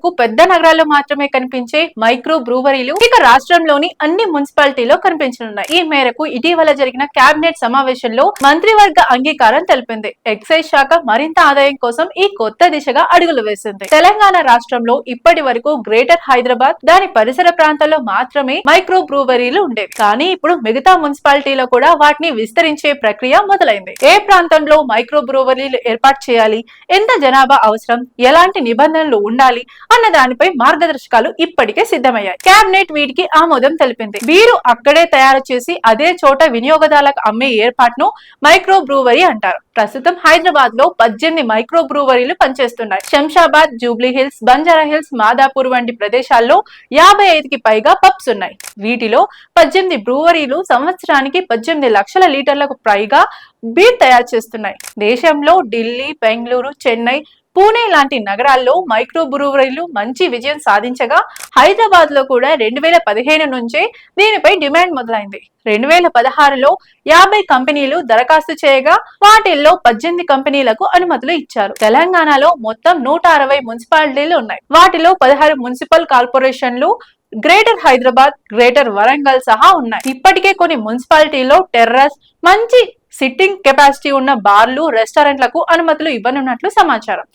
వరకు పెద్ద నగరాల్లో మాత్రమే కనిపించే మైక్రో బ్రూవరీలు ఇక రాష్ట్రంలోని అన్ని మున్సిపాలిటీలో కనిపించనున్నాయి. ఈ మేరకు ఇటీవల జరిగిన కేబినెట్ సమావేశంలో మంత్రివర్గ అంగీకారం తెలిపింది. ఎక్సైజ్ శాఖ మరింత ఆదాయం కోసం ఈ కొత్త దిశగా అడుగులు వేసింది. తెలంగాణ రాష్ట్రంలో ఇప్పటి వరకు గ్రేటర్ హైదరాబాద్ దాని పరిసర ప్రాంతాల్లో మాత్రమే మైక్రో బ్రూవరీలు ఉండేవి. కానీ ఇప్పుడు మిగతా మున్సిపాలిటీలో కూడా వాటిని విస్తరించే ప్రక్రియ మొదలైంది. ఏ ప్రాంతంలో మైక్రో బ్రూవరీలు ఏర్పాటు చేయాలి? ఎంత జనాభా అవసరం? ఎలాంటి నిబంధనలు ఉండాలి? అన్న దానిపై మార్గదర్శకాలు ఇప్పటికే సిద్ధమయ్యాయి. కేబినెట్ వీటికి ఆమోదం తెలిపింది. వీరు అక్కడే తయారు చేసి అదే చోట వినియోగదారులకు అమ్మే ఏర్పాటును మైక్రో బ్రూవరీ అంటారు. ప్రస్తుతం హైదరాబాద్లో పద్దెనిమిది మైక్రో బ్రూవరీలు పనిచేస్తున్నాయి. శంషాబాద్ జూబ్లీ హిల్స్ బంజారా హిల్స్ మాదాపూర్ వంటి ప్రదేశాల్లో యాభై ఐదుకి పైగా పబ్స్ ఉన్నాయి. వీటిలో పద్దెనిమిది బ్రూవరీలు సంవత్సరానికి పద్దెనిమిది లక్షల లీటర్లకు పైగా బీర్ తయారు చేస్తున్నాయి. దేశంలో ఢిల్లీ బెంగళూరు చెన్నై పూణే లాంటి నగరాల్లో మైక్రో బ్రూవరీలు మంచి విజయం సాధించగా హైదరాబాద్లో కూడా రెండు వేల పదిహేను నుంచే దీనిపై డిమాండ్ మొదలైంది. రెండు వేల పదహారులో యాభై కంపెనీలు దరఖాస్తు చేయగా వాటిల్లో పద్దెనిమిది కంపెనీలకు అనుమతులు ఇచ్చారు. తెలంగాణలో మొత్తం నూట అరవై మున్సిపాలిటీలు ఉన్నాయి. వాటిలో పదహారు మున్సిపల్ కార్పొరేషన్లు గ్రేటర్ హైదరాబాద్ గ్రేటర్ వరంగల్ సహా ఉన్నాయి. ఇప్పటికే కొన్ని మున్సిపాలిటీలో టెర్రస్ మంచి సిట్టింగ్ కెపాసిటీ ఉన్న బార్లు రెస్టారెంట్లకు అనుమతులు ఇవ్వనున్నట్లు సమాచారం.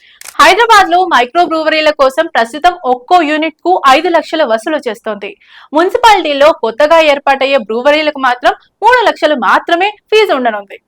హైదరాబాద్లో మైక్రో బ్రూవరీల కోసం ప్రస్తుతం ఒక్కో యూనిట్కు ఐదు లక్షల వసూలు చేస్తోంది. మున్సిపాలిటీలో కొత్తగా ఏర్పాటయ్యే బ్రూవరీలకు మాత్రం మూడు లక్షలు మాత్రమే ఫీజు ఉండనుంది.